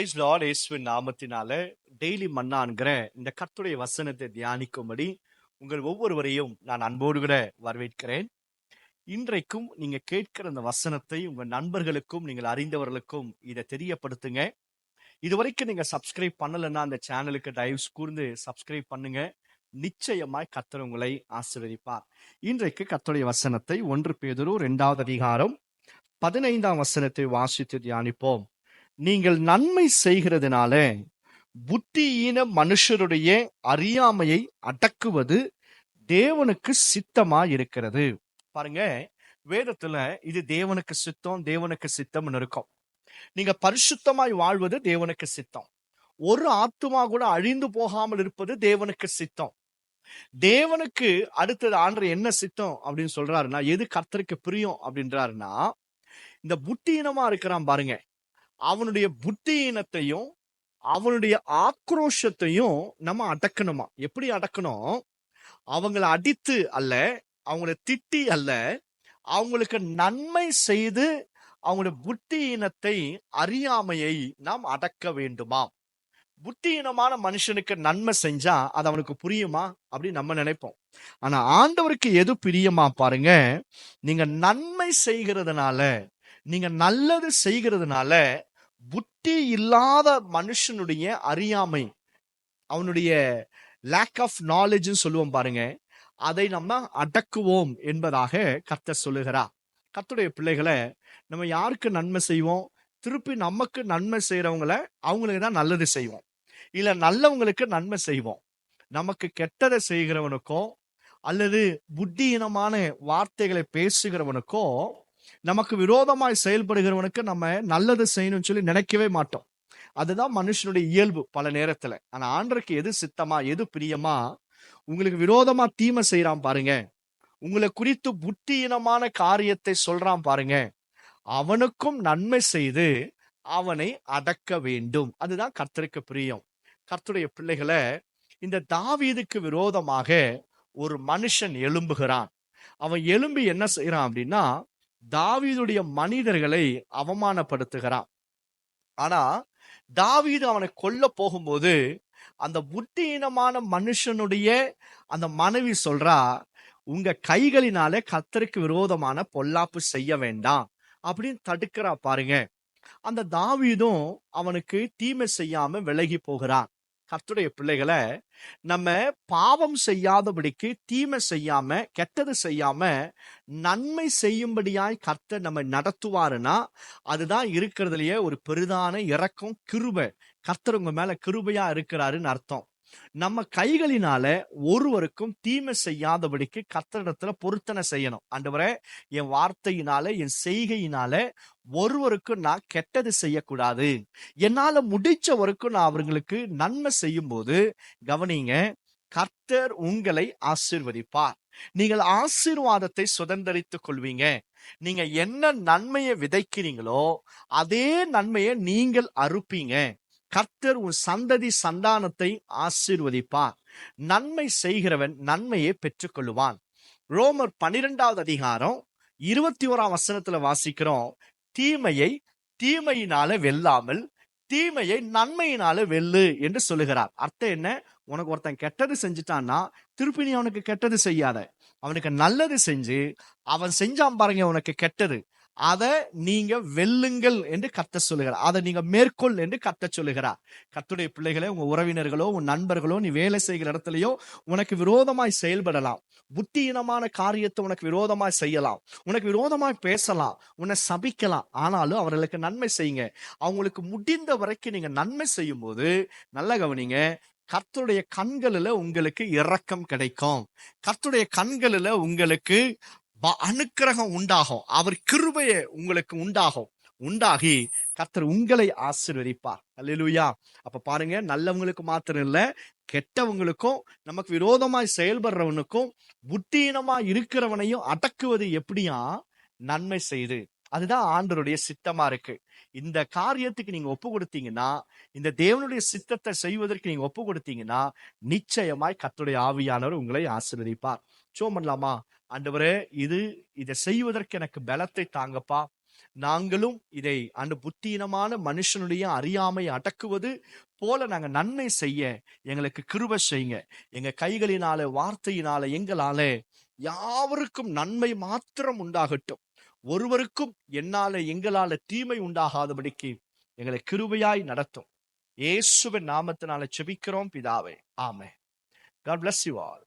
Price Lord இயேசுவின் நாமத்தினால daily மன்னான்கிற இந்த கத்துடைய வசனத்தை தியானிக்கும்படி உங்கள் ஒவ்வொருவரையும் நான் அன்போடு கூட வரவேற்கிறேன். இன்றைக்கும் நீங்க கேட்கிற அந்த வசனத்தை உங்க நண்பர்களுக்கும் நீங்கள் அறிந்தவர்களுக்கும் இதை தெரியப்படுத்துங்க. இதுவரைக்கும் நீங்க சப்ஸ்கிரைப் பண்ணலைன்னா அந்த சேனலுக்கு தயவு கூர்ந்து சப்ஸ்கிரைப் பண்ணுங்க. நிச்சயமாய் கத்தர் உங்களை ஆசீர்வதிப்பார். இன்றைக்கு கர்த்தருடைய வசனத்தை ஒன்று பேதரும் இரண்டாவது அதிகாரம் பதினைந்தாம் வசனத்தை வாசித்து தியானிப்போம். நீங்கள் நன்மை செய்கிறதுனால புத்தியீன மனுஷருடைய அறியாமையை அடக்குவது தேவனுக்கு சித்தமா இருக்கிறது பாருங்க வேதத்துல இது தேவனுக்கு சித்தம் தேவனுக்கு சித்தம்னு இருக்கும். நீங்க பரிசுத்தமாய் வாழ்வது தேவனுக்கு சித்தம். ஒரு ஆத்துமா கூட அழிந்து போகாமல் இருப்பது தேவனுக்கு சித்தம். தேவனுக்கு அடுத்தது ஆண்டு என்ன சித்தம் அப்படின்னு சொல்றாருன்னா எது கர்த்தருக்கு பிரியம் அப்படின்றாருன்னா இந்த புத்தியினமா இருக்கிறான் பாருங்க. அவனுடைய புத்தியினத்தையும் அவனுடைய ஆக்ரோஷத்தையும் நம்ம அடக்கணுமா? எப்படி அடக்கணும்? அவங்கள அடித்து அல்ல அவங்கள திட்டி அல்ல அவங்களுக்கு நன்மை செய்து அவங்களுடைய புத்தியினத்தை அறியாமையை நாம் அடக்க வேண்டுமா? புத்தியினமான மனுஷனுக்கு நன்மை செஞ்சா அது அவனுக்கு புரியுமா? அப்படின்னு நம்ம நினைப்போம். ஆனா ஆண்டவருக்கு எது பிரியமா பாருங்க நீங்க நன்மை செய்கிறதுனால நீங்க நல்லது செய்கிறதுனால புத்தி இல்லாத மனுஷனுடைய அறியாமை அவனுடைய லேக் ஆஃப் நாலேஜ்னு சொல்லுவோம் பாருங்க. அதை நம்ம அடக்குவோம் என்பதாக கர்த்தர் சொல்லுகிறார். கத்துடைய பிள்ளைகளை நம்ம யாருக்கு நன்மை செய்வோம்? திருப்பி நமக்கு நன்மை செய்யறவங்கள அவங்களுக்கு தான் நல்லது செய்வோம். இல்ல நல்லவங்களுக்கு நன்மை செய்வோம். நமக்கு கெட்டதை செய்கிறவனுக்கோ அல்லது புத்தியினமான வார்த்தைகளை பேசுகிறவனுக்கோ நமக்கு விரோதமாய் செயல்படுகிறவனுக்கு நம்ம நல்லது செய்யணும்னு சொல்லி நினைக்கவே மாட்டோம். அதுதான் மனுஷனுடைய இயல்பு பல நேரத்துல. ஆனா ஆண்டருக்கு எது சித்தமா எது பிரியமா உங்களுக்கு விரோதமா தீமை செய்யறான் பாருங்க. உங்களை குறித்து புத்தியினமான காரியத்தை சொல்றான் பாருங்க. அவனுக்கும் நன்மை செய்து அவனை அடக்க வேண்டும். அதுதான் கர்த்தருக்கு பிரியம். கர்த்தருடைய பிள்ளைகளை இந்த தாவீதுக்கு விரோதமாக ஒரு மனுஷன் எழும்புகிறான். அவன் எழும்பி என்ன செய்யறான் அப்படின்னா தாவீதுடைய மனிதர்களை அவமானப்படுத்துகிறான். ஆனா தாவீது அவனை கொல்ல போகும்போது அந்த புத்தியீனமான மனுஷனுடைய அந்த மனைவி சொல்றா உங்க கைகளினாலே கத்தருக்கு விரோதமான பொல்லாப்பு செய்ய வேண்டாம் அப்படின்னு தடுக்கிறா பாருங்க. அந்த தாவீதும் அவனுக்கு தீமை செய்யாம விலகி போகிறான். கர்த்துடைய பிள்ளைகளை நம்ம பாவம் செய்யாதபடிக்கு தீமை செய்யாம கெட்டது செய்யாம நன்மை செய்யும்படியாய் கர்த்தர் நம்ம நடத்துவாருன்னா அதுதான் இருக்கிறதுலயே ஒரு பெரிதான இறக்கம் கிருபை. கர்த்தர் உங்க மேல கிருபையா இருக்கிறாருன்னு அர்த்தம். நம்ம கைகளினால ஒருவருக்கும் தீமை செய்யாதபடிக்கு கத்தரிடத்துல பொருத்தனை செய்யணும். ஆண்டவரே என் வார்த்தையினால என் செய்கையினால ஒருவருக்கும் நான் கெட்டது செய்யக்கூடாது. என்னால முடிச்ச வரைக்கும் நான் அவர்களுக்கு நன்மை செய்யும் போது கவனிங்க கர்த்தர் உங்களை ஆசீர்வதிப்பார். நீங்கள் ஆசீர்வாதத்தை சுதந்திரித்துக் கொள்வீங்க. நீங்க என்ன நன்மையை விதைக்கிறீங்களோ அதே நன்மையை நீங்கள் அறுப்பீங்க. கர்த்தர் உன் சந்ததி சந்தானத்தை ஆசீர்வதிப்பார். நன்மை செய்கிறவன் நன்மையை பெற்றுக்கொள்ளுவான். ரோமர் பனிரெண்டாவது அதிகாரம் இருபத்தி ஓராம் வசனத்துல வாசிக்கிறோம். தீமையை தீமையினால வெல்லாமல் தீமையை நன்மையினால வெல்லு என்று சொல்லுகிறார். அர்த்தம் என்ன? உனக்கு ஒருத்தன் கெட்டது செஞ்சுட்டான்னா திருப்பி நீ அவனுக்கு கெட்டது செய்யாத. அவனுக்கு நல்லது செஞ்சு அவன் செஞ்சான் பாருங்க உனக்கு கெட்டது. அதை நீங்க வெல்லுங்கள் என்று கத்த சொல்லுகிறார். அதை நீங்க மேற்கொள் என்று கத்த சொல்லுகிறார். கத்துடைய பிள்ளைகளே உங்க உறவினர்களோ உன் நண்பர்களோ நீ வேலை செய்கிற இடத்துலயோ உனக்கு விரோதமாய் செயல்படலாம். புத்தியினமான காரியத்தை உனக்கு விரோதமாய் செய்யலாம். உனக்கு விரோதமாய் பேசலாம். உன்னை சபிக்கலாம். ஆனாலும் அவர்களுக்கு நன்மை செய்யுங்க. அவங்களுக்கு முடிந்த வரைக்கும் நீங்க நன்மை செய்யும் போது நல்ல கவனிங்க கர்த்தருடைய கண்களில் உங்களுக்கு இரக்கம் கிடைக்கும். கர்த்தருடைய கண்களில் உங்களுக்கு அனுக்கிரகம் உண்டாகும். அவர் கிருபையை உங்களுக்கு உண்டாகும். உண்டாகி கத்தர் உங்களை ஆசிர்வதிப்பார். அல்லா அப்ப பாருங்க நல்லவங்களுக்கு மாத்திரம் இல்ல கெட்டவங்களுக்கும் நமக்கு விரோதமாய் செயல்படுறவனுக்கும் புத்தீனமா இருக்கிறவனையும் அடக்குவது எப்படியா நன்மை செய்து. அதுதான் ஆண்டருடைய சித்தமா இருக்கு. இந்த காரியத்துக்கு நீங்க ஒப்பு கொடுத்தீங்கன்னா இந்த தேவனுடைய சித்தத்தை செய்வதற்கு நீங்க ஒப்பு கொடுத்தீங்கன்னா நிச்சயமாய் கத்துடைய ஆவியானவர் உங்களை ஆசிர்வதிப்பார். சோ பண்ணலாமா? ஆண்டவரே இது இதை செய்வதற்கு எனக்கு பலத்தை தாங்கப்பா. நாங்களும் இதை அந்த புத்தீனமான மனுஷனுடைய அறியாமை அடக்குவது போல நாங்க நன்மை செய்ய எங்களுக்கு கிருப செய்யுங்க. எங்க கைகளினால வார்த்தையினால எங்களால யாவருக்கும் நன்மை மாத்திரம் உண்டாகட்டும். ஒருவருக்கும் என்னால எங்களால தீமை உண்டாகாதபடிக்கு எங்களை கிருபையாய் நடத்தும். இயேசுவின் நாமத்தினால செபிக்கிறோம் பிதாவே. ஆமே காட் பிளஸ் யூ ஆல்